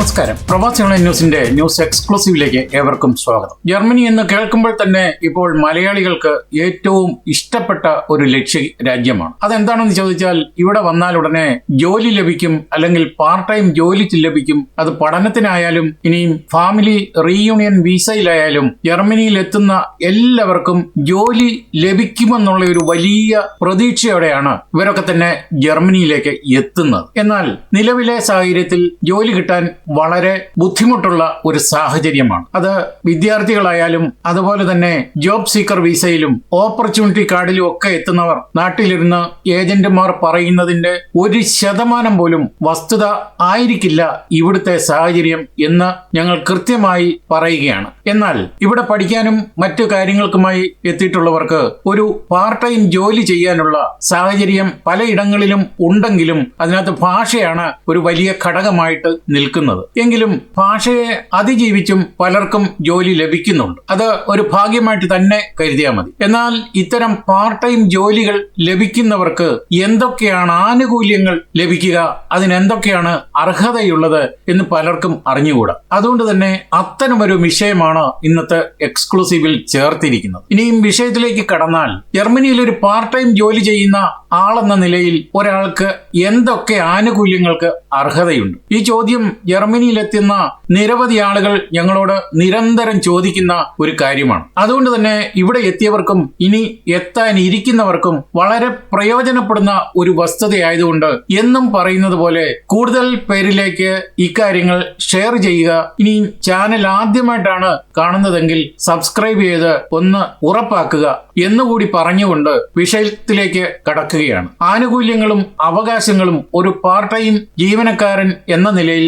നമസ്കാരം. പ്രവാസി ഓൺലൈൻ ന്യൂസിന്റെ ന്യൂസ് എക്സ്ക്ലൂസീവിലേക്ക് ഏവർക്കും സ്വാഗതം. ജർമ്മനി എന്ന് കേൾക്കുമ്പോൾ തന്നെ ഇപ്പോൾ മലയാളികൾക്ക് ഏറ്റവും ഇഷ്ടപ്പെട്ട ഒരു ലക്ഷ്യ രാജ്യമാണ്. അതെന്താണെന്ന് ചോദിച്ചാൽ ഇവിടെ വന്നാൽ ഉടനെ ജോലി ലഭിക്കും അല്ലെങ്കിൽ പാർട്ട് ടൈം ജോലി ലഭിക്കും. അത് പഠനത്തിനായാലും ഇനിയും ഫാമിലി റീയൂണിയൻ വിസയിലായാലും ജർമ്മനിയിൽ എത്തുന്ന എല്ലാവർക്കും ജോലി ലഭിക്കുമെന്നുള്ള ഒരു വലിയ പ്രതീക്ഷയോടെയാണ് ഇവരൊക്കെ തന്നെ ജർമ്മനിയിലേക്ക് എത്തുന്നത്. എന്നാൽ നിലവിലെ സാഹചര്യത്തിൽ ജോലി കിട്ടാൻ വളരെ ബുദ്ധിമുട്ടുള്ള ഒരു സാഹചര്യമാണ്. അത് വിദ്യാർത്ഥികളായാലും അതുപോലെ തന്നെ ജോബ് സീക്കർ വിസയിലും ഓപ്പർച്യൂണിറ്റി കാർഡിലും ഒക്കെ എത്തുന്നവർ നാട്ടിലിരുന്ന് ഏജന്റുമാർ പറയുന്നതിന്റെ ഒരു ശതമാനം പോലും വസ്തുത ആയിരിക്കില്ല ഇവിടുത്തെ സാഹചര്യം എന്ന് ഞങ്ങൾ കൃത്യമായി പറയുകയാണ്. എന്നാൽ ഇവിടെ പഠിക്കാനും മറ്റു കാര്യങ്ങൾക്കുമായി എത്തിയിട്ടുള്ളവർക്ക് ഒരു പാർട്ട് ടൈം ജോലി ചെയ്യാനുള്ള സാഹചര്യം പലയിടങ്ങളിലും ഉണ്ടെങ്കിലും അതിനകത്ത് ഭാഷയാണ് ഒരു വലിയ ഘടകമായിട്ട് നിൽക്കുന്നത്. എങ്കിലും ഭാഷയെ അതിജീവിച്ചും പലർക്കും ജോലി ലഭിക്കുന്നുണ്ട്. അത് ഒരു ഭാഗ്യമായിട്ട് തന്നെ കരുതിയാൽ മതി. എന്നാൽ ഇത്തരം പാർട്ട് ടൈം ജോലികൾ ലഭിക്കുന്നവർക്ക് എന്തൊക്കെയാണ് ആനുകൂല്യങ്ങൾ ലഭിക്കുക? അതിനെന്തൊക്കെയാണ് അർഹതയുള്ളത് എന്ന് പലർക്കും അറിഞ്ഞുകൂടാ. അതുകൊണ്ട് തന്നെ അത്തരമൊരു വിഷയമാണ് ഇന്നത്തെ എക്സ്ക്ലൂസീവിൽ ചേർത്തിരിക്കുന്നത്. ഇനിയും വിഷയത്തിലേക്ക് കടന്നാൽ ജർമ്മനിയിൽ ഒരു പാർട്ട് ടൈം ജോലി ചെയ്യുന്ന ആളെന്ന നിലയിൽ ഒരാൾക്ക് എന്തൊക്കെ ആനുകൂല്യങ്ങൾക്ക് അർഹതയുണ്ട്? ഈ ചോദ്യം ജർമ്മനിയിലെത്തുന്ന നിരവധി ആളുകൾ ഞങ്ങളോട് നിരന്തരം ചോദിക്കുന്ന ഒരു കാര്യമാണ്. അതുകൊണ്ട് തന്നെ ഇവിടെ എത്തിയവർക്കും ഇനി എത്താൻ ഇരിക്കുന്നവർക്കും വളരെ പ്രയോജനപ്പെടുന്ന ഒരു വസ്തുതയായതുകൊണ്ട് എന്നും പറയുന്നത് പോലെ കൂടുതൽ പേരിലേക്ക് ഇക്കാര്യങ്ങൾ ഷെയർ ചെയ്യുക. ഇനി ചാനൽ ആദ്യമായിട്ടാണ് കാണുന്നതെങ്കിൽ സബ്സ്ക്രൈബ് ചെയ്ത് ഒന്ന് ഉറപ്പാക്കുക എന്നുകൂടി പറഞ്ഞുകൊണ്ട് വിഷയത്തിലേക്ക് കടക്കുകയാണ്. ആനുകൂല്യങ്ങളും അവകാശങ്ങളും ഒരു പാർട്ട് ടൈം ജീവനക്കാരൻ എന്ന നിലയിൽ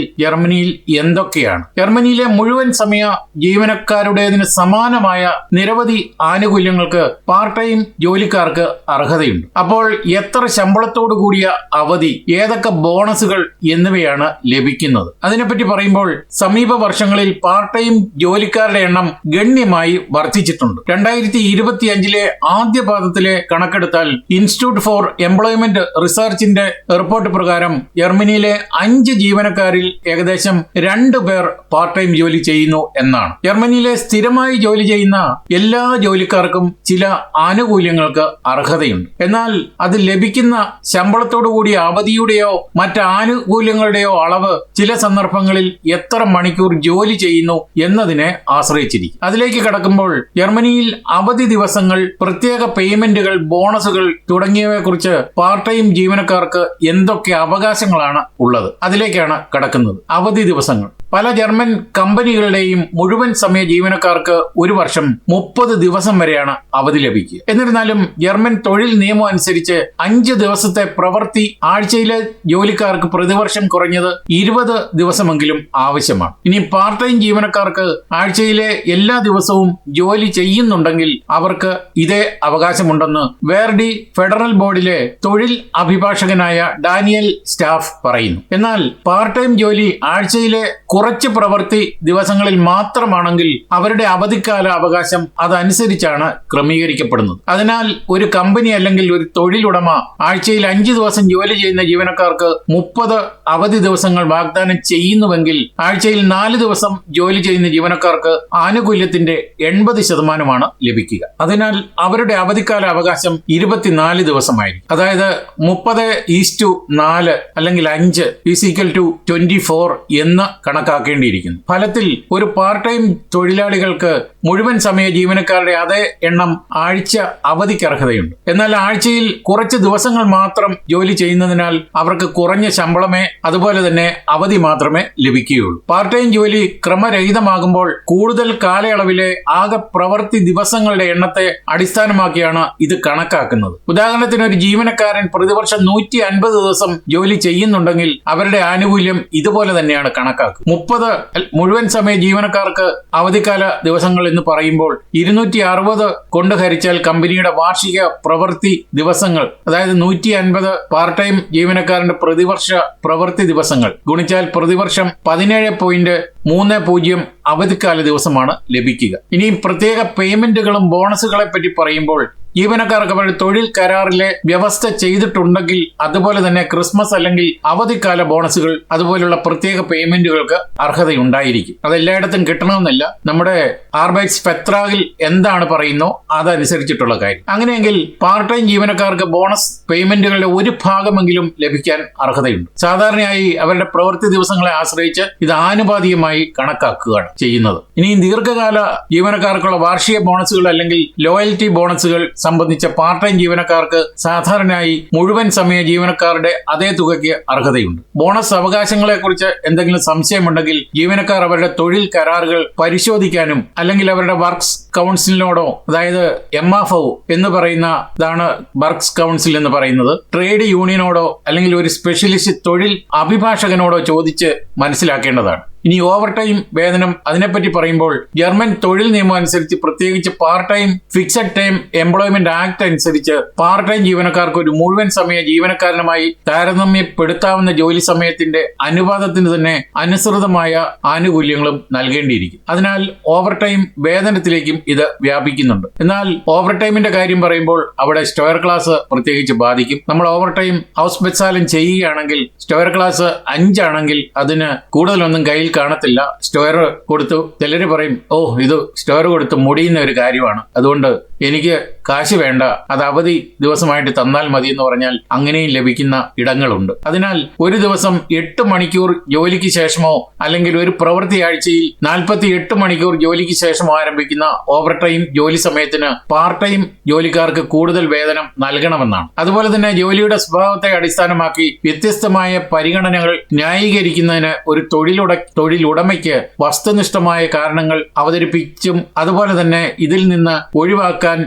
ജർമ്മനിയിൽ എന്തൊക്കെയാണ്? ജർമ്മനിയിലെ മുഴുവൻ സമയ ജീവനക്കാരുടേതിന് സമാനമായ നിരവധി ആനുകൂല്യങ്ങൾക്ക് പാർട്ട് ടൈം ജോലിക്കാർക്ക് അർഹതയുണ്ട്. അപ്പോൾ എത്ര ശമ്പളത്തോടു കൂടിയ അവധി ഏതൊക്കെ ബോണസുകൾ എന്നിവയാണ് ലഭിക്കുന്നത്? അതിനെപ്പറ്റി പറയുമ്പോൾ സമീപ വർഷങ്ങളിൽ പാർട്ട് ടൈം ജോലിക്കാരുടെ എണ്ണം ഗണ്യമായി വർദ്ധിച്ചിട്ടുണ്ട്. രണ്ടായിരത്തി ഇരുപത്തി അഞ്ചിലെ ആദ്യ പാദത്തിലെ കണക്കെടുത്താൽ ഇൻസ്റ്റിറ്റ്യൂട്ട് ഫോർ എംപ്ലോയ്മെന്റ് റിസർച്ചിന്റെ റിപ്പോർട്ട് പ്രകാരം ജർമ്മനിയിലെ അഞ്ച് ജീവനക്കാരിൽ ഏകദേശം രണ്ടു പേർ പാർട്ട് ടൈം ജോലി ചെയ്യുന്നു എന്നാണ്. ജർമ്മനിയിലെ സ്ഥിരമായി ജോലി ചെയ്യുന്ന എല്ലാ ജോലിക്കാർക്കും ചില ആനുകൂല്യങ്ങൾക്ക് അർഹതയുണ്ട്. എന്നാൽ അത് ലഭിക്കുന്ന ശമ്പളത്തോടു കൂടിയ അവധിയുടെയോ മറ്റ് ആനുകൂല്യങ്ങളുടെയോ അളവ് ചില സന്ദർഭങ്ങളിൽ എത്ര മണിക്കൂർ ജോലി ചെയ്യുന്നു എന്നതിനെ ആശ്രയിച്ചിരിക്കും. അതിലേക്ക് കടക്കുമ്പോൾ ജർമ്മനിയിൽ അവധി ദിവസങ്ങൾ പ്രത്യേക പേയ്മെന്റുകൾ ബോണസുകൾ തുടങ്ങിയവയെ കുറിച്ച് പാർട്ട് ടൈം ജീവനക്കാർക്ക് എന്തൊക്കെ അവകാശങ്ങളാണ് ഉള്ളത്? അതിലേക്കാണ് കടക്കുന്നത്. അവധി ദിവസങ്ങൾ. പല ജർമ്മൻ കമ്പനികളുടെയും മുഴുവൻ സമയ ജീവനക്കാർക്ക് ഒരു വർഷം മുപ്പത് ദിവസം വരെയാണ് അവധി ലഭിക്കുക. എന്നിരുന്നാലും ജർമ്മൻ തൊഴിൽ നിയമം അനുസരിച്ച് അഞ്ച് ദിവസത്തെ പ്രവൃത്തി ആഴ്ചയിലെ ജോലിക്കാർക്ക് പ്രതിവർഷം കുറഞ്ഞത് ഇരുപത് ദിവസമെങ്കിലും ആവശ്യമാണ്. ഇനി പാർട്ട് ടൈം ജീവനക്കാർക്ക് ആഴ്ചയിലെ എല്ലാ ദിവസവും ജോലി ചെയ്യുന്നുണ്ടെങ്കിൽ അവർക്ക് ഇതേ അവകാശമുണ്ടെന്ന് വേർഡി ഫെഡറൽ ബോർഡിലെ തൊഴിൽ അഭിഭാഷകനായ ഡാനിയൽ സ്റ്റാഫ് പറയുന്നു. എന്നാൽ പാർട്ട് ടൈം ജോലി ആഴ്ചയിലെ കുറച്ച് പ്രവൃത്തി ദിവസങ്ങളിൽ മാത്രമാണെങ്കിൽ അവരുടെ അവധിക്കാല അവകാശം അതനുസരിച്ചാണ് ക്രമീകരിക്കപ്പെടുന്നത്. അതിനാൽ ഒരു കമ്പനി അല്ലെങ്കിൽ ഒരു തൊഴിലുടമ ആഴ്ചയിൽ അഞ്ച് ദിവസം ജോലി ചെയ്യുന്ന ജീവനക്കാർക്ക് മുപ്പത് അവധി ദിവസങ്ങൾ വാഗ്ദാനം ചെയ്യുന്നുവെങ്കിൽ ആഴ്ചയിൽ നാല് ദിവസം ജോലി ചെയ്യുന്ന ജീവനക്കാർക്ക് ആനുകൂല്യത്തിന്റെ എൺപത് ശതമാനമാണ് ലഭിക്കുക. അതിനാൽ അവരുടെ അവധിക്കാല അവകാശം ഇരുപത്തിനാല് ദിവസമായിരിക്കും. അതായത് മുപ്പത് ഈസ്റ്റു നാല് അല്ലെങ്കിൽ അഞ്ച് is equal to twenty four എന്ന് കണക്കാക്കേണ്ടിയിരിക്കുന്നു. ഫലത്തിൽ ഒരു പാർട്ട് ടൈം തൊഴിലാളികൾക്ക് മുഴുവൻ സമയ ജീവനക്കാരുടെ അതേ എണ്ണം ആഴ്ച അവധിക്ക് അർഹതയുണ്ട്. എന്നാൽ ആഴ്ചയിൽ കുറച്ച് ദിവസങ്ങൾ മാത്രം ജോലി ചെയ്യുന്നതിനാൽ അവർക്ക് കുറഞ്ഞ ശമ്പളമേ അതുപോലെ തന്നെ അവധി മാത്രമേ ലഭിക്കുകയുള്ളൂ. പാർട്ട് ടൈം ജോലി ക്രമരഹിതമാകുമ്പോൾ കൂടുതൽ കാലയളവിലെ ആകെ പ്രവൃത്തി ദിവസങ്ങളുടെ എണ്ണത്തെ അടിസ്ഥാനമാക്കിയാണ് ഇത് കണക്കാക്കുന്നത്. ഉദാഹരണത്തിന് ഒരു ജീവനക്കാരൻ പ്രതിവർഷം നൂറ്റി ദിവസം ജോലി ചെയ്യുന്നുണ്ടെങ്കിൽ അവരുടെ ആനുകൂല്യം ഇതുപോലെ തന്നെയാണ് കണക്കാക്കുക മുപ്പത് മുഴുവൻ സമയ ജീവനക്കാർക്ക് അവധിക്കാല ദിവസങ്ങൾ എന്ന് പറയുമ്പോൾ ഇരുന്നൂറ്റി അറുപത് കൊണ്ട് ഹരിച്ചാൽ കമ്പനിയുടെ വാർഷിക പ്രവൃത്തി ദിവസങ്ങൾ അതായത് നൂറ്റി അൻപത് പാർട്ട് ടൈം ജീവനക്കാരന്റെ പ്രതിവർഷ പ്രവൃത്തി ദിവസങ്ങൾ ഗുണിച്ചാൽ പ്രതിവർഷം പതിനേഴ് പോയിന്റ് മൂന്ന് പൂജ്യം അവധിക്കാല ദിവസമാണ് ലഭിക്കുക. ഇനിയും പ്രത്യേക പേയ്മെന്റുകളും ബോണസുകളെ പറ്റി പറയുമ്പോൾ ജീവനക്കാർക്ക് അവരുടെ തൊഴിൽ കരാറിലെ വ്യവസ്ഥ ചെയ്തിട്ടുണ്ടെങ്കിൽ അതുപോലെ തന്നെ ക്രിസ്മസ് അല്ലെങ്കിൽ അവധിക്കാല ബോണസുകൾ അതുപോലുള്ള പ്രത്യേക പേയ്മെന്റുകൾക്ക് അർഹതയുണ്ടായിരിക്കും. അതെല്ലായിടത്തും കിട്ടണമെന്നില്ല. നമ്മുടെ ആർബൈറ്റ്സ് ഫെത്രാഗിൽ എന്താണ് പറയുന്നോ അതനുസരിച്ചിട്ടുള്ള കാര്യം. അങ്ങനെയെങ്കിൽ പാർട്ട് ടൈം ജീവനക്കാർക്ക് ബോണസ് പേയ്മെന്റുകളുടെ ഒരു ഭാഗമെങ്കിലും ലഭിക്കാൻ അർഹതയുണ്ട്. സാധാരണയായി അവരുടെ പ്രവൃത്തി ദിവസങ്ങളെ ആശ്രയിച്ച് ഇത് ആനുപാതികമായി കണക്കാക്കുകയാണ് ചെയ്യുന്നത്. ഇനിയും ദീർഘകാല ജീവനക്കാർക്കുള്ള വാർഷിക ബോണസുകൾ അല്ലെങ്കിൽ ലോയൽറ്റി ബോണസുകൾ സംബന്ധിച്ച പാർട്ട് ടൈം ജീവനക്കാർക്ക് സാധാരണയായി മുഴുവൻ സമയ ജീവനക്കാരുടെ അതേ തുകയ്ക്ക് അർഹതയുണ്ട്. ബോണസ് അവകാശങ്ങളെക്കുറിച്ച് എന്തെങ്കിലും സംശയമുണ്ടെങ്കിൽ ജീവനക്കാർ അവരുടെ തൊഴിൽ കരാറുകൾ പരിശോധിക്കാനും അല്ലെങ്കിൽ അവരുടെ വർക്ക്സ് കൗൺസിലിനോടോ അതായത് എം എഫ് ഒ എന്ന് പറയുന്നതാണ് വർക്ക്സ് കൗൺസിൽ എന്ന് പറയുന്നത് ട്രേഡ് യൂണിയനോടോ അല്ലെങ്കിൽ ഒരു സ്പെഷ്യലിസ്റ്റ് തൊഴിൽ അഭിഭാഷകനോടോ ചോദിച്ച് മനസ്സിലാക്കേണ്ടതാണ്. ഇനി ഓവർ ടൈം വേതനം അതിനെപ്പറ്റി പറയുമ്പോൾ ജർമ്മൻ തൊഴിൽ നിയമം അനുസരിച്ച് പ്രത്യേകിച്ച് part time fixed time employment act അനുസരിച്ച് പാർട്ട് ടൈം ജീവനക്കാർക്ക് ഒരു മുഴുവൻ സമയ ജീവനക്കാരനുമായി താരതമ്യപ്പെടുത്താവുന്ന ജോലി സമയത്തിന്റെ അനുപാതത്തിന് തന്നെ അനുസൃതമായ ആനുകൂല്യങ്ങളും നൽകേണ്ടിയിരിക്കും. അതിനാൽ ഓവർ ടൈം വേതനത്തിലേക്കും ഇത് വ്യാപിക്കുന്നുണ്ട്. എന്നാൽ ഓവർ ടൈമിന്റെ കാര്യം പറയുമ്പോൾ അവിടെ സ്റ്റോയർ ക്ലാസ് പ്രത്യേകിച്ച് ബാധിക്കും. നമ്മൾ ഓവർ ടൈം ഹൗസ് ബെച്ചാലും ചെയ്യുകയാണെങ്കിൽ സ്റ്റോയർ ക്ലാസ് അഞ്ചാണെങ്കിൽ അതിന് കൂടുതലൊന്നും കയ്യിൽ കാണത്തില്ല. സ്റ്റോയർ കൊടുത്തു. ചിലര് പറയും ഓ ഇത് സ്റ്റോയർ കൊടുത്ത് മുടിയുന്ന ഒരു കാര്യമാണ്. അതുകൊണ്ട് എനിക്ക് കാശ് വേണ്ട അത് അവധി ദിവസമായിട്ട് തന്നാൽ മതി എന്ന് പറഞ്ഞാൽ അങ്ങനെയും ലഭിക്കുന്ന ഇടങ്ങളുണ്ട്. അതിനാൽ ഒരു ദിവസം എട്ട് മണിക്കൂർ ജോലിക്ക് ശേഷമോ അല്ലെങ്കിൽ ഒരു പ്രവൃത്തി ആഴ്ചയിൽ നാൽപ്പത്തി എട്ട് മണിക്കൂർ ജോലിക്ക് ശേഷമോ ആരംഭിക്കുന്ന ഓവർ ടൈം ജോലി സമയത്തിന് പാർട്ട് ടൈം ജോലിക്കാർക്ക് കൂടുതൽ വേതനം നൽകണമെന്നാണ്. അതുപോലെ തന്നെ ജോലിയുടെ സ്വഭാവത്തെ അടിസ്ഥാനമാക്കി വ്യത്യസ്തമായ പരിഗണനകൾ ന്യായീകരിക്കുന്നതിന് ഒരു തൊഴിലുട തൊഴിലുടമയ്ക്ക് വസ്തുനിഷ്ഠമായ കാരണങ്ങൾ അവതരിപ്പിച്ചും അതുപോലെ തന്നെ ഇതിൽ നിന്ന് ഒഴിവാക്കാൻ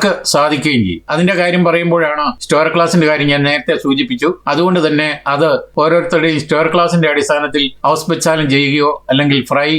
അവർക്ക് സാധിക്കുകയും ചെയ്യും. അതിന്റെ കാര്യം പറയുമ്പോഴാണ് സ്റ്റോർ ക്ലാസിന്റെ കാര്യം ഞാൻ നേരത്തെ സൂചിപ്പിച്ചു. അതുകൊണ്ട് തന്നെ അത് ഓരോരുത്തരുടെയും സ്റ്റോർ ക്ലാസിന്റെ അടിസ്ഥാനത്തിൽ ഹൗസ് ബച്ചാലം ചെയ്യുകയോ അല്ലെങ്കിൽ ഫ്രൈ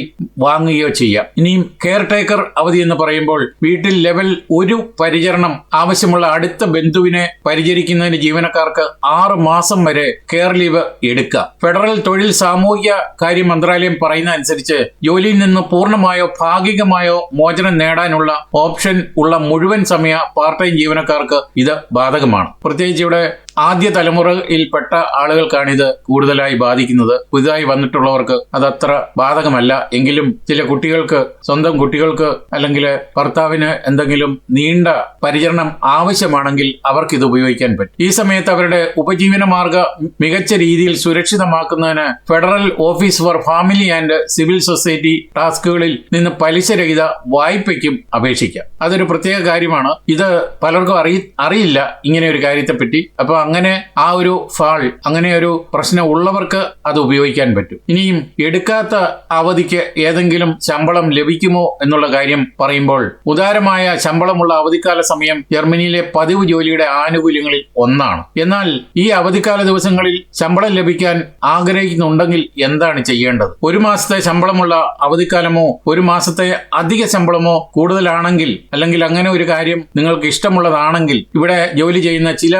വാങ്ങുകയോ ചെയ്യാം. ഇനിയും കെയർ ടേക്കർ അവധി എന്ന് പറയുമ്പോൾ വീട്ടിൽ ലെവൽ ഒരു പരിചരണം ആവശ്യമുള്ള അടുത്ത ബന്ധുവിനെ പരിചരിക്കുന്നതിന് ജീവനക്കാർക്ക് ആറ് മാസം വരെ കെയർ ലീവ് എടുക്കാം. ഫെഡറൽ തൊഴിൽ സാമൂഹിക കാര്യ മന്ത്രാലയം പറയുന്ന അനുസരിച്ച് ജോലിയിൽ നിന്ന് പൂർണമായോ ഭാഗികമായോ മോചനം നേടാനുള്ള ഓപ്ഷൻ ഉള്ള മുഴുവൻ സമയ പാർട്ട് ടൈം ജീവനക്കാർക്ക് ഇത് ബാധകമാണ്. പ്രത്യേകിച്ച് ഇവിടെ ആദ്യ തലമുറയിൽപ്പെട്ട ആളുകൾക്കാണ് ഇത് കൂടുതലായി ബാധിക്കുന്നത്. പുതുതായി വന്നിട്ടുള്ളവർക്ക് അതത്ര ബാധകമല്ല. എങ്കിലും ചില കുട്ടികൾക്ക് സ്വന്തം കുട്ടികൾക്ക് അല്ലെങ്കിൽ ഭർത്താവിന് എന്തെങ്കിലും നീണ്ട പരിചരണം ആവശ്യമാണെങ്കിൽ അവർക്ക് ഇത് ഉപയോഗിക്കാൻ പറ്റും. ഈ സമയത്ത് അവരുടെ ഉപജീവന മാർഗ മികച്ച രീതിയിൽ സുരക്ഷിതമാക്കുന്നതിന് federal office for family and civil society ടാസ്കുകളിൽ നിന്ന് പലിശരഹിത വായ്പയ്ക്കും അപേക്ഷിക്കാം. അതൊരു പ്രത്യേക കാര്യമാണ്. ഇത് പലർക്കും അറിയി അറിയില്ല. ഇങ്ങനെ ഒരു കാര്യത്തെപ്പറ്റി. അപ്പൊ അങ്ങനെ ആ ഒരു ഫാൾ അങ്ങനെ ഒരു പ്രശ്നം ഉള്ളവർക്ക് അത് ഉപയോഗിക്കാൻ പറ്റും. ഇനിയും എടുക്കാത്ത അവധിക്ക് ഏതെങ്കിലും ശമ്പളം ലഭിക്കുമോ എന്നുള്ള കാര്യം പറയുമ്പോൾ ഉദാരമായ ശമ്പളമുള്ള അവധിക്കാല സമയം ജർമ്മനിയിലെ പതിവ് ജോലിയുടെ ആനുകൂല്യങ്ങളിൽ ഒന്നാണ്. എന്നാൽ ഈ അവധിക്കാല ദിവസങ്ങളിൽ ശമ്പളം ലഭിക്കാൻ ആഗ്രഹിക്കുന്നുണ്ടെങ്കിൽ എന്താണ് ചെയ്യേണ്ടത്? ഒരു മാസത്തെ ശമ്പളമുള്ള അവധിക്കാലമോ ഒരു മാസത്തെ അധിക ശമ്പളമോ കൂടുതലാണെങ്കിൽ അല്ലെങ്കിൽ അങ്ങനെ ഒരു കാര്യം നിങ്ങൾക്ക് ഇഷ്ടമുള്ളതാണെങ്കിൽ ഇവിടെ ജോലി ചെയ്യുന്ന ചില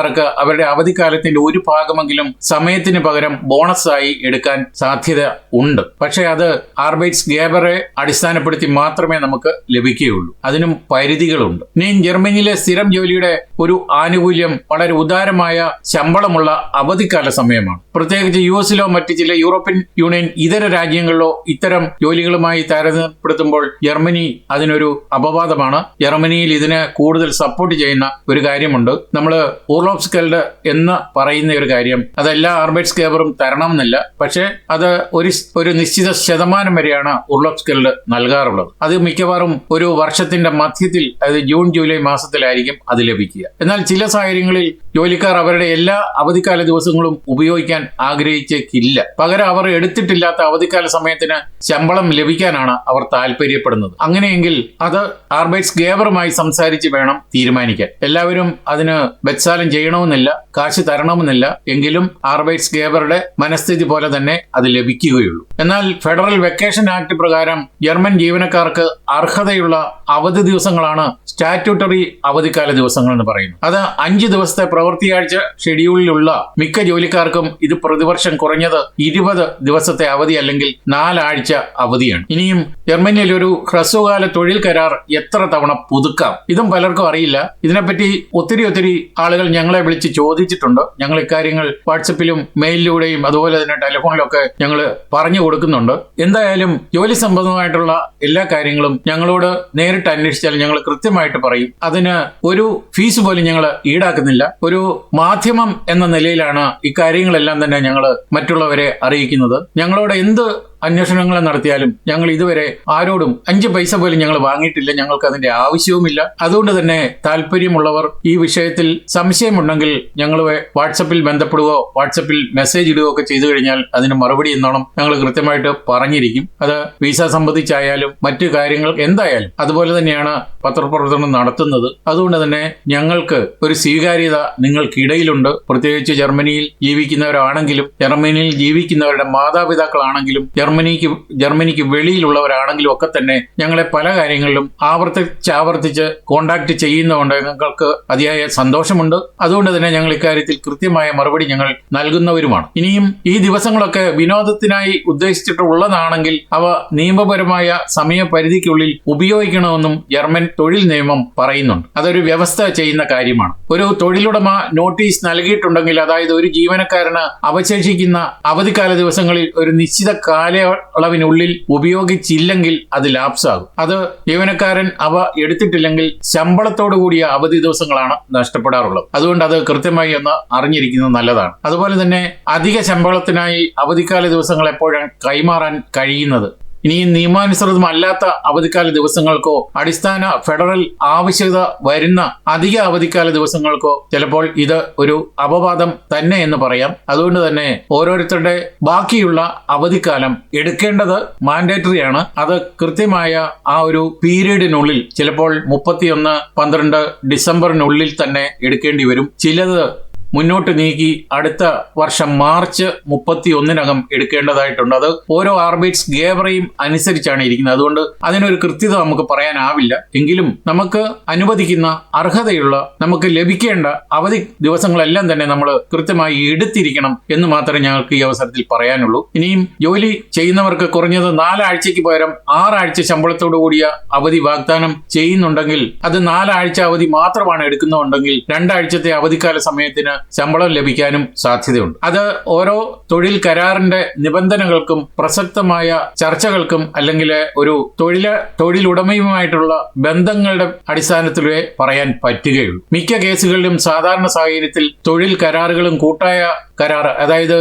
ജോലിക്കാർക്ക് അവരുടെ അവധിക്കാലത്തിന്റെ ഒരു ഭാഗമെങ്കിലും സമയത്തിന് പകരം ബോണസായി എടുക്കാൻ സാധ്യത ഉണ്ട്. പക്ഷേ അത് ആർബൈറ്റ്സ് ഗേബറെ അടിസ്ഥാനപ്പെടുത്തി മാത്രമേ നമുക്ക് ലഭിക്കുകയുള്ളൂ. അതിനും പരിധികളുണ്ട്. ഇനിയും ജർമ്മനിയിലെ സ്ഥിരം ജോലിയുടെ ഒരു ആനുകൂല്യം വളരെ ഉദാരമായ ശമ്പളമുള്ള അവധിക്കാല സമയമാണ്. പ്രത്യേകിച്ച് യു എസിലോ മറ്റ് ചില യൂറോപ്യൻ യൂണിയൻ ഇതര രാജ്യങ്ങളിലോ ഇത്തരം ജോലികളുമായി താരതമ്യപ്പെടുത്തുമ്പോൾ ജർമ്മനി അതിനൊരു അപവാദമാണ്. ജർമ്മനിയിൽ ഇതിനെ കൂടുതൽ സപ്പോർട്ട് ചെയ്യുന്ന ഒരു കാര്യമുണ്ട്. നമ്മൾ ഊർലോപ്സ്കൽഡ് എന്ന് പറയുന്ന ഒരു കാര്യം. അതെല്ലാ ആർബൈറ്റ്സ് കേബറും തരണമെന്നില്ല പക്ഷേ അത് ഒരു ഒരു നിശ്ചിത ശതമാനം വരെയാണ് ഉർലോപ്സ്കൽഡ് നൽകാറുള്ളത്. അത് മിക്കവാറും ഒരു വർഷത്തിന്റെ മധ്യത്തിൽ അതായത് ജൂൺ ജൂലൈ മാസത്തിലായിരിക്കും അത് ലഭിക്കുക. എന്നാൽ ചില സാഹചര്യങ്ങളിൽ ജോലിക്കാർ അവരുടെ എല്ലാ അവധിക്കാല ദിവസങ്ങളും ഉപയോഗിക്കാൻ ആഗ്രഹിച്ചേക്കില്ല. പകരം അവർ എടുത്തിട്ടില്ലാത്ത അവധിക്കാല സമയത്തിന് ശമ്പളം ലഭിക്കാനാണ് അവർ താല്പര്യപ്പെടുന്നത്. അങ്ങനെയെങ്കിൽ അത് ആർബൈറ്റ്സ് ഗേവറുമായി സംസാരിച്ച് വേണം തീരുമാനിക്കാൻ. എല്ലാവരും അതിന് ബത്സാലം ചെയ്യണമെന്നില്ല കാശ് തരണമെന്നില്ല. എങ്കിലും ആർബൈറ്റ്സ് ഗേബറുടെ മനസ്ഥിതി പോലെ തന്നെ അത് ലഭിക്കുകയുള്ളൂ. എന്നാൽ ഫെഡറൽ വെക്കേഷൻ ആക്ട് പ്രകാരം ജർമ്മൻ ജീവനക്കാർക്ക് അർഹതയുള്ള അവധി ദിവസങ്ങളാണ് സ്റ്റാറ്റ്യൂട്ടറി അവധിക്കാല ദിവസങ്ങൾ എന്ന് പറയുന്നത്. അത് അഞ്ച് ദിവസത്തെ പ്രവൃത്തിയാഴ്ച ഷെഡ്യൂളിലുള്ള മിക്ക ജോലിക്കാർക്കും ഇത് പ്രതിവർഷം കുറഞ്ഞത് ഇരുപത് ദിവസത്തെ അവധി അല്ലെങ്കിൽ നാലാഴ്ച അവധിയാണ്. ഇനിയും ജർമ്മനിയിൽ ഒരു ഹ്രസ്വകാല തൊഴിൽ കരാർ എത്ര തവണ പുതുക്കാം? ഇതും പലർക്കും അറിയില്ല. ഇതിനെപ്പറ്റി ഒത്തിരി ഒത്തിരി ആളുകൾ ഞങ്ങളെ വിളിച്ച് ചോദിച്ചിട്ടുണ്ട്. ഞങ്ങൾ ഇക്കാര്യങ്ങൾ വാട്സപ്പിലും മെയിലിലൂടെയും അതുപോലെ തന്നെ ടെലിഫോണിലൊക്കെ ഞങ്ങൾ പറഞ്ഞു കൊടുക്കുന്നുണ്ട്. എന്തായാലും ജോലി സംബന്ധമായിട്ടുള്ള എല്ലാ കാര്യങ്ങളും ഞങ്ങളോട് നേരിട്ട് അന്വേഷിച്ചാൽ ഞങ്ങൾ കൃത്യമായിട്ട് പറയും. അതിന് ഒരു ഫീസ് പോലും ഞങ്ങൾ ഈടാക്കുന്നില്ല. ഒരു മാധ്യമം എന്ന നിലയിലാണ് ഇക്കാര്യങ്ങളെല്ലാം തന്നെ ഞങ്ങൾ മറ്റുള്ളവരെ അറിയിക്കുന്നത്. ഞങ്ങളോട് എന്ത് അന്വേഷണങ്ങൾ നടത്തിയാലും ഞങ്ങൾ ഇതുവരെ ആരോടും അഞ്ച് പൈസ പോലും ഞങ്ങൾ വാങ്ങിയിട്ടില്ല. ഞങ്ങൾക്ക് അതിന്റെ ആവശ്യവുമില്ല. അതുകൊണ്ട് തന്നെ താല്പര്യമുള്ളവർ ഈ വിഷയത്തിൽ സംശയമുണ്ടെങ്കിൽ ഞങ്ങൾ വാട്സപ്പിൽ ബന്ധപ്പെടുകയോ വാട്സപ്പിൽ മെസ്സേജ് ഇടുകയോ ഒക്കെ ചെയ്തു കഴിഞ്ഞാൽ അതിന് മറുപടി എന്നോണം ഞങ്ങൾ കൃത്യമായിട്ട് പറഞ്ഞിരിക്കും. അത് വിസ സംബന്ധിച്ചായാലും മറ്റു കാര്യങ്ങൾ എന്തായാലും. അതുപോലെ തന്നെയാണ് പത്രപ്രവർത്തനം നടത്തുന്നത്. അതുകൊണ്ട് തന്നെ ഞങ്ങൾക്ക് ഒരു സ്വീകാര്യത നിങ്ങൾക്കിടയിലുണ്ട്. പ്രത്യേകിച്ച് ജർമ്മനിയിൽ ജീവിക്കുന്നവരാണെങ്കിലും ജർമ്മനിയിൽ ജീവിക്കുന്നവരുടെ മാതാപിതാക്കളാണെങ്കിലും ജർമ്മനിക്ക് ജർമ്മനിക്ക് വെളിയിലുള്ളവരാണെങ്കിലും ഒക്കെ തന്നെ ഞങ്ങളെ പല കാര്യങ്ങളിലും ആവർത്തിച്ചാവർത്തിച്ച് ആവർത്തിച്ച് കോണ്ടാക്ട് ചെയ്യുന്നതുകൊണ്ട് ഞങ്ങൾക്ക് അതിയായ സന്തോഷമുണ്ട്. അതുകൊണ്ട് തന്നെ ഞങ്ങൾ ഇക്കാര്യത്തിൽ കൃത്യമായ മറുപടി ഞങ്ങൾ നൽകുന്നവരുമാണ്. ഇനിയും ഈ ദിവസങ്ങളൊക്കെ വിനോദത്തിനായി ഉദ്ദേശിച്ചിട്ടുള്ളതാണെങ്കിൽ അവ നിയമപരമായ സമയപരിധിക്കുള്ളിൽ ഉപയോഗിക്കണമെന്നും ജർമ്മൻ തൊഴിൽ നിയമം പറയുന്നുണ്ട്. അതൊരു വ്യവസ്ഥ ചെയ്യുന്ന കാര്യമാണ്. ഒരു തൊഴിലുടമ നോട്ടീസ് നൽകിയിട്ടുണ്ടെങ്കിൽ അതായത് ഒരു ജീവനക്കാരന് അവശേഷിക്കുന്ന അവധിക്കാല ദിവസങ്ങളിൽ ഒരു നിശ്ചിത കാലയളവിനുള്ളിൽ ഉപയോഗിച്ചില്ലെങ്കിൽ അത് ലാപ്സ് ആകും അത് ജീവനക്കാരൻ അവ എടുത്തിട്ടില്ലെങ്കിൽ ശമ്പളത്തോടു കൂടിയ അവധി ദിവസങ്ങളാണ് നഷ്ടപ്പെടാറുള്ളത്. അതുകൊണ്ട് അത് കൃത്യമായി ഒന്ന് അറിഞ്ഞിരിക്കുന്നത് നല്ലതാണ്. അതുപോലെ തന്നെ അധിക ശമ്പളത്തിനായി അവധിക്കാല ദിവസങ്ങൾ എപ്പോഴാണ് കൈമാറാൻ കഴിയുന്നത്? ഇനി നിയമാനുസൃതമല്ലാത്ത അവധിക്കാല ദിവസങ്ങൾക്കോ അടിസ്ഥാന ഫെഡറൽ ആവശ്യകത വരുന്ന അധിക അവധിക്കാല ദിവസങ്ങൾക്കോ ചിലപ്പോൾ ഇത് ഒരു അപവാദം തന്നെ എന്ന് പറയാം. അതുകൊണ്ട് തന്നെ ഓരോരുത്തരുടെ ബാക്കിയുള്ള അവധിക്കാലം എടുക്കേണ്ടത് മാൻഡേറ്ററി ആണ്. അത് കൃത്യമായ ആ ഒരു പീരീഡിനുള്ളിൽ ചിലപ്പോൾ മുപ്പത്തിയൊന്ന് പന്ത്രണ്ട് ഡിസംബറിനുള്ളിൽ തന്നെ എടുക്കേണ്ടി വരും. ചിലത് മുന്നോട്ട് നീക്കി അടുത്ത വർഷം മാർച്ച് മുപ്പത്തി ഒന്നിനകം എടുക്കേണ്ടതായിട്ടുണ്ട്. അത് ഓരോ ആർബിറ്റ്സ് ഗേവറയും അനുസരിച്ചാണ് ഇരിക്കുന്നത്. അതുകൊണ്ട് അതിനൊരു കൃത്യത നമുക്ക് പറയാനാവില്ല. എങ്കിലും നമുക്ക് അനുവദിക്കുന്ന അർഹതയുള്ള നമുക്ക് ലഭിക്കേണ്ട അവധി ദിവസങ്ങളെല്ലാം തന്നെ നമ്മൾ കൃത്യമായി എടുത്തിരിക്കണം എന്ന് മാത്രമേ ഞങ്ങൾക്ക് ഈ അവസരത്തിൽ പറയാനുള്ളൂ. ഇനിയും ജോലി ചെയ്യുന്നവർക്ക് കുറഞ്ഞത് നാലാഴ്ചയ്ക്ക് പകരം ആറാഴ്ച ശമ്പളത്തോടു കൂടിയ അവധി വാഗ്ദാനം ചെയ്യുന്നുണ്ടെങ്കിൽ അത് നാലാഴ്ച അവധി മാത്രമാണ് എടുക്കുന്നുണ്ടെങ്കിൽ രണ്ടാഴ്ചത്തെ അവധിക്കാല സമയത്തിന് ശമ്പളം ലഭിക്കാനും സാധ്യതയുണ്ട്. അത് ഓരോ തൊഴിൽ കരാറിന്റെ നിബന്ധനകൾക്കും പ്രസക്തമായ ചർച്ചകൾക്കും അല്ലെങ്കിൽ ഒരു തൊഴിൽ തൊഴിലുടമയുമായിട്ടുള്ള ബന്ധങ്ങളുടെ അടിസ്ഥാനത്തിലേ പറയാൻ പറ്റുകയുള്ളൂ. മിക്ക കേസുകളിലും സാധാരണ സാഹചര്യത്തിൽ തൊഴിൽ കരാറുകളും കൂട്ടായ കരാർ അതായത്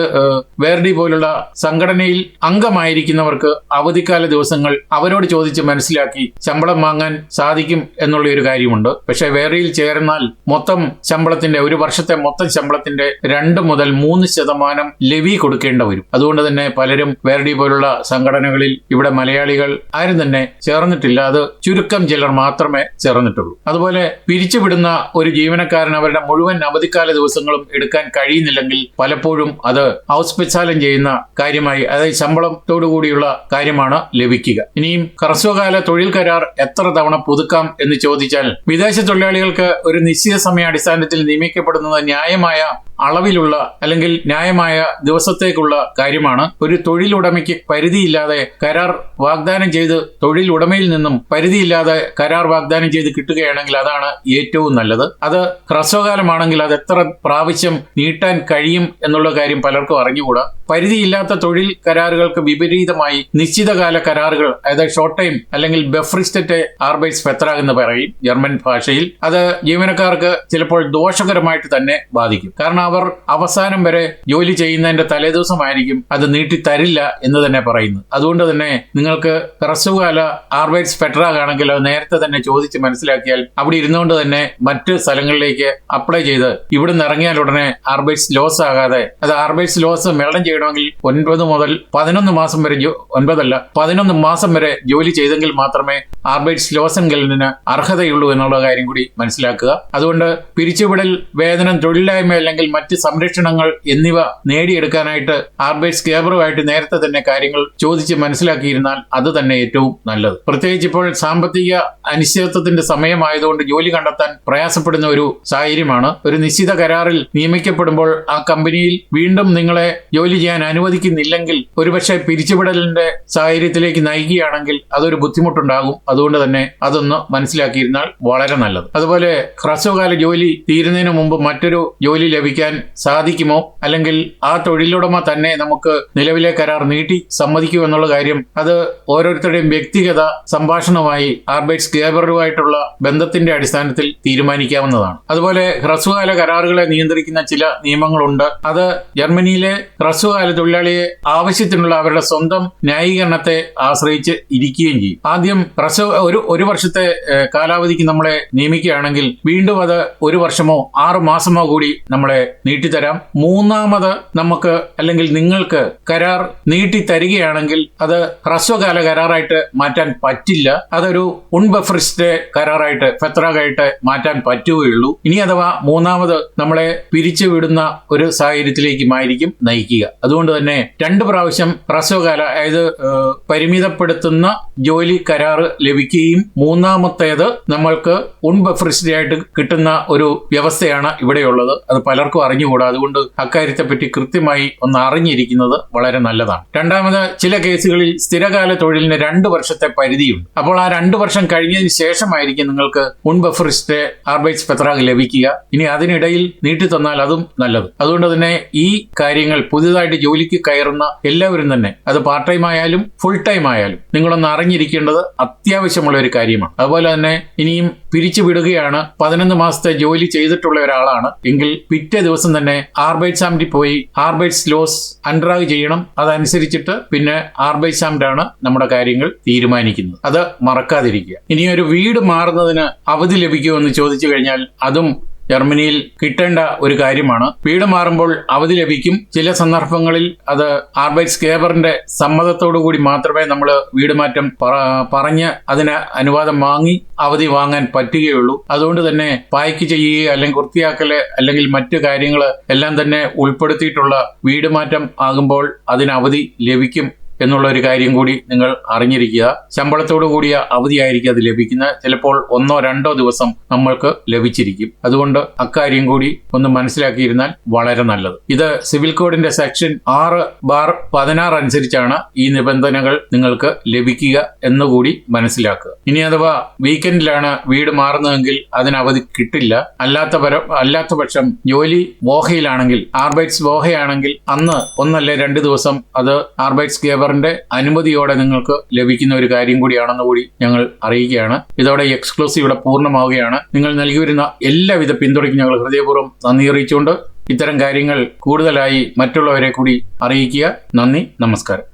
വേർഡി പോലുള്ള സംഘടനയിൽ അംഗമായിരിക്കുന്നവർക്ക് അവധിക്കാല ദിവസങ്ങൾ അവരോട് ചോദിച്ച് മനസ്സിലാക്കി ശമ്പളം വാങ്ങാൻ സാധിക്കും എന്നുള്ള ഒരു കാര്യമുണ്ട്. പക്ഷെ വേറെയിൽ ചേർന്നാൽ മൊത്തം ശമ്പളത്തിന്റെ ഒരു വർഷത്തെ മൊത്തം ശമ്പളത്തിന്റെ രണ്ട് മുതൽ മൂന്ന് ശതമാനം ലെവി കൊടുക്കേണ്ട വരും. അതുകൊണ്ട് തന്നെ പലരും വേർഡി പോലുള്ള സംഘടനകളിൽ ഇവിടെ മലയാളികൾ ആരും തന്നെ ചേർന്നിട്ടില്ല. അത് ചുരുക്കം ചിലർ മാത്രമേ ചേർന്നിട്ടുള്ളൂ. അതുപോലെ പിരിച്ചുവിടുന്ന ഒരു ജീവനക്കാരൻ അവരുടെ മുഴുവൻ അവധിക്കാല ദിവസങ്ങളും എടുക്കാൻ കഴിയുന്നില്ലെങ്കിൽ പലപ്പോഴും അത് ഔസ്പിച്ചാലം ചെയ്യുന്ന കാര്യമായി അതായത് ശമ്പളത്തോടു കൂടിയുള്ള കാര്യമാണ് ലഭിക്കുക. ഇനിയും ഹ്രസ്വകാല തൊഴിൽ കരാർ എത്ര തവണ പുതുക്കാം എന്ന് ചോദിച്ചാൽ വിദേശ തൊഴിലാളികൾക്ക് ഒരു നിശ്ചിത സമയ അടിസ്ഥാനത്തിൽ നിയമിക്കപ്പെടുന്നത് ന്യായമായ അളവിലുള്ള അല്ലെങ്കിൽ ന്യായമായ ദിവസത്തേക്കുള്ള കാര്യമാണ്. ഒരു തൊഴിലുടമയ്ക്ക് പരിധിയില്ലാതെ കരാർ വാഗ്ദാനം ചെയ്ത് തൊഴിലുടമയിൽ നിന്നും പരിധിയില്ലാതെ കരാർ വാഗ്ദാനം ചെയ്ത് കിട്ടുകയാണെങ്കിൽ അതാണ് ഏറ്റവും നല്ലത്. അത് ഹ്രസ്വകാലമാണെങ്കിൽ അത് എത്ര പ്രാവശ്യം നീട്ടാൻ കഴിയും എന്നുള്ള കാര്യം പലർക്കും അറിഞ്ഞുകൂടാ. പരിധിയില്ലാത്ത തൊഴിൽ കരാറുകൾക്ക് വിപരീതമായി നിശ്ചിതകാല കരാറുകൾ അതായത് ഷോർട്ട് ടൈം അല്ലെങ്കിൽ ബെഫ്രിസ്റ്ററ്റ് ആർബൈസ് പെത്ര എന്ന് പറയും ജർമ്മൻ ഭാഷയിൽ. അത് ജീവനക്കാർക്ക് ചിലപ്പോൾ ദോഷകരമായിട്ട് തന്നെ ബാധിക്കും. കാരണം അവർ അവസാനം വരെ ജോലി ചെയ്യുന്നതിന്റെ തലേദിവസമായിരിക്കും അത് നീട്ടി തരില്ല എന്ന് തന്നെ പറയുന്നു. അതുകൊണ്ട് തന്നെ നിങ്ങൾക്ക് ഹ്രസ്വകാല ആർബൈറ്റ്സ് ഫെട്രാഗ് ആണെങ്കിൽ നേരത്തെ തന്നെ ചോദിച്ച് മനസ്സിലാക്കിയാൽ അവിടെ ഇരുന്നുകൊണ്ട് തന്നെ മറ്റ് സ്ഥലങ്ങളിലേക്ക് അപ്ലൈ ചെയ്ത് ഇവിടുന്ന് ഇറങ്ങിയാൽ ഉടനെ ആർബൈറ്റ്സ് ലോസ് ആകാതെ അത് ആർബൈറ്റ്സ് ലോസ് മേളം ചെയ്യണം ചെയ്യണമെങ്കിൽ ഒൻപത് മുതൽ പതിനൊന്ന് മാസം വരെ ഒൻപതല്ല പതിനൊന്ന് മാസം വരെ ജോലി ചെയ്തെങ്കിൽ മാത്രമേ ആർബൈറ്റ്സ് ലോസെങ്കലിന് അർഹതയുള്ളൂ എന്നുള്ള കാര്യം കൂടി മനസ്സിലാക്കുക. അതുകൊണ്ട് പിരിച്ചുവിടൽ വേതനം തൊഴിലില്ലായ്മ അല്ലെങ്കിൽ മറ്റ് സംരക്ഷണങ്ങൾ എന്നിവ നേടിയെടുക്കാനായിട്ട് ആർബൈറ്റ്സ് കേബറുമായിട്ട് നേരത്തെ തന്നെ കാര്യങ്ങൾ ചോദിച്ച് മനസ്സിലാക്കിയിരുന്നാൽ അത് തന്നെ ഏറ്റവും നല്ലത്. പ്രത്യേകിച്ച് ഇപ്പോൾ സാമ്പത്തിക അനിശ്ചിതത്വത്തിന്റെ സമയമായതുകൊണ്ട് ജോലി കണ്ടെത്താൻ പ്രയാസപ്പെടുന്ന ഒരു സാഹചര്യമാണ്. ഒരു നിശ്ചിത കരാറിൽ നിയമിക്കപ്പെടുമ്പോൾ ആ കമ്പനിയിൽ വീണ്ടും നിങ്ങളെ ജോലി ചെയ്യാൻ അനുവദിക്കുന്നില്ലെങ്കിൽ ഒരുപക്ഷെ പിരിച്ചുവിടലിന്റെ സാഹചര്യത്തിലേക്ക് നയിക്കുകയാണെങ്കിൽ അതൊരു ബുദ്ധിമുട്ടുണ്ടാകും. അതുകൊണ്ട് തന്നെ അതൊന്ന് മനസ്സിലാക്കിയിരുന്നാൽ വളരെ നല്ലത്. അതുപോലെ ഹ്രസ്വകാല ജോലി തീരുന്നതിന് മുമ്പ് മറ്റൊരു ജോലി ലഭിക്കാൻ സാധിക്കുമോ? അല്ലെങ്കിൽ ആ തൊഴിലുടമ തന്നെ നമുക്ക് നിലവിലെ കരാർ നീട്ടി സമ്മതിക്കൂ എന്നുള്ള കാര്യം അത് ഓരോരുത്തരുടെയും വ്യക്തിഗത സംഭാഷണമായി ആർബൈറ്റ്സ് കേബറുമായിട്ടുള്ള ബന്ധത്തിന്റെ അടിസ്ഥാനത്തിൽ തീരുമാനിക്കാവുന്നതാണ്. അതുപോലെ ഹ്രസ്വകാല കരാറുകളെ നിയന്ത്രിക്കുന്ന ചില നിയമങ്ങളുണ്ട്. അത് ജർമ്മനിയിലെ ഹ്രസ്വകാല തൊഴിലാളിയെ ആവശ്യത്തിനുള്ള അവരുടെ സ്വന്തം ന്യായീകരണത്തെ ആശ്രയിച്ച് ഇരിക്കുകയും ചെയ്യും. ആദ്യം പ്രസവ ഒരു ഒരു വർഷത്തെ കാലാവധിക്ക് നമ്മളെ നിയമിക്കുകയാണെങ്കിൽ വീണ്ടും അത് ഒരു വർഷമോ ആറു മാസമോ കൂടി നമ്മളെ നീട്ടിത്തരാം. മൂന്നാമത് നമുക്ക് അല്ലെങ്കിൽ നിങ്ങൾക്ക് കരാർ നീട്ടി തരികയാണെങ്കിൽ അത് ഹ്രസ്വകാല കരാറായിട്ട് മാറ്റാൻ പറ്റില്ല. അതൊരു ഉൺബഫറിസ്റ്റ് കരാറായിട്ട് ഫെത്രാഗായിട്ട് മാറ്റാൻ പറ്റുകയുള്ളൂ. ഇനി അഥവാ മൂന്നാമത് നമ്മളെ പിരിച്ചുവിടുന്ന ഒരു സാഹചര്യത്തിലേക്കുമായിരിക്കും നയിക്കുക. അതുകൊണ്ട് തന്നെ രണ്ട് പ്രാവശ്യം ഹ്രസ്വകാല അതായത് പരിമിതപ്പെടുത്തുന്ന ജോലി കരാർ ലഭിക്കുകയും മൂന്നാമത്തേത് നമ്മൾക്ക് ഉൺബഫറിസ്റ്റ് ആയിട്ട് കിട്ടുന്ന ഒരു വ്യവസ്ഥയാണ് ഇവിടെയുള്ളത്. അത് പലർക്കും അറിഞ്ഞുകൂടാ. അതുകൊണ്ട് അക്കാര്യത്തെ പറ്റി കൃത്യമായി ഒന്ന് അറിഞ്ഞിരിക്കുന്നത് വളരെ നല്ലതാണ്. രണ്ടാമത് ചില കേസുകളിൽ സ്ഥിരകാല തൊഴിലിന് രണ്ട് വർഷത്തെ പരിധിയുണ്ട്. അപ്പോൾ ആ രണ്ട് വർഷം കഴിഞ്ഞതിന് ശേഷമായിരിക്കും നിങ്ങൾക്ക് ഉൺബഫറിസ്റ്റ് ആർബൈറ്റ്സ് പെത്രാഗ് ലഭിക്കുക. ഇനി അതിനിടയിൽ നീട്ടി തന്നാൽ അതും നല്ലത്. അതുകൊണ്ട് തന്നെ ഈ കാര്യങ്ങൾ പുതിയതായിട്ട് ജോലിക്ക് കയറുന്ന എല്ലാവരും തന്നെ. അത് പാർട്ട് ടൈം ആയാലും ഫുൾ ടൈം ആയാലും നിങ്ങളൊന്ന് അറിഞ്ഞിരിക്കേണ്ടത് അത്യാവശ്യമുള്ള ഒരു കാര്യമാണ്. അതുപോലെ തന്നെ ഇനിയും പിരിച്ചു വിടുകയാണ്. പതിനൊന്ന് മാസത്തെ ജോലി ചെയ്തിട്ടുള്ള ഒരാളാണ്. എങ്കിൽ പിറ്റേ ദിവസം തന്നെ ആർബൈറ്റ് സാമിൽ പോയി ആർബൈറ്റ്സ് ലോസ് അൺഡ്രാഗ് ചെയ്യണം. അതനുസരിച്ചിട്ട് പിന്നെ ആർബൈറ്റ് സാമിലാണ് നമ്മുടെ കാര്യങ്ങൾ തീരുമാനിക്കുന്നത്. അത് മറക്കാതിരിക്കുക. ഇനി ഒരു വീട് മാറുന്നതിന് അവധി ലഭിക്കുമോ എന്ന് ചോദിച്ചു കഴിഞ്ഞാൽ അതും ജർമ്മനിയിൽ കിട്ടേണ്ട ഒരു കാര്യമാണ്. വീട് മാറുമ്പോൾ അവധി ലഭിക്കും. ചില സന്ദർഭങ്ങളിൽ അത് ആർബൈറ്റ് സ്കേബറിന്റെ സമ്മതത്തോടു കൂടി മാത്രമേ നമ്മൾ വീട് മാറ്റം പറ- പറഞ്ഞ് അതിന് അനുവാദം വാങ്ങി അവധി വാങ്ങാൻ പറ്റുകയുള്ളൂ. അതുകൊണ്ട് തന്നെ പായ്ക്ക് ചെയ്യുക അല്ലെങ്കിൽ വൃത്തിയാക്കൽ അല്ലെങ്കിൽ മറ്റു കാര്യങ്ങൾ എല്ലാം തന്നെ ഉൾപ്പെടുത്തിയിട്ടുള്ള വീട് മാറ്റം ആകുമ്പോൾ അതിന് അവധി ലഭിക്കും. എന്നുള്ള ഒരു കാര്യം കൂടി നിങ്ങൾ അറിഞ്ഞിരിക്കുക. ശമ്പളത്തോടു കൂടിയ അവധിയായിരിക്കും അത് ലഭിക്കുന്നത്. ചിലപ്പോൾ ഒന്നോ രണ്ടോ ദിവസം നമ്മൾക്ക് ലഭിച്ചിരിക്കും. അതുകൊണ്ട് അക്കാര്യം കൂടി ഒന്ന് മനസ്സിലാക്കിയിരുന്നാൽ വളരെ നല്ലത്. ഇത് സിവിൽ കോഡിന്റെ സെക്ഷൻ ആറ് ബാർ പതിനാറ് അനുസരിച്ചാണ് ഈ നിബന്ധനകൾ നിങ്ങൾക്ക് ലഭിക്കുക എന്നുകൂടി മനസ്സിലാക്കുക. ഇനി അഥവാ വീക്കെൻഡിലാണ് വീട് മാറുന്നതെങ്കിൽ അതിന് അവധി കിട്ടില്ല. അല്ലാത്ത പരം അല്ലാത്ത പക്ഷം ജോലി വോഹയിലാണെങ്കിൽ ആർബൈറ്റ്സ് വോഹയാണെങ്കിൽ അന്ന് ഒന്നല്ലേ രണ്ട് ദിവസം അത് ആർബൈറ്റ്സ് കേബറിന്റെ അനുമതിയോടെ നിങ്ങൾക്ക് ലഭിക്കുന്ന ഒരു കാര്യം കൂടിയാണെന്ന് കൂടി ഞങ്ങൾ അറിയിക്കുകയാണ്. ഇതോടെ എക്സ്ക്ലൂസീവ് ഇവിടെ പൂർണമാവുകയാണ്. നിങ്ങൾ നൽകി വരുന്ന എല്ലാവിധ പിന്തുണയ്ക്കും ഞങ്ങൾ ഹൃദയപൂർവം നന്ദി അറിയിച്ചുകൊണ്ട് ഇത്തരം കാര്യങ്ങൾ കൂടുതലായി മറ്റുള്ളവരെ കൂടി അറിയിക്കുക. നന്ദി നമസ്കാരം.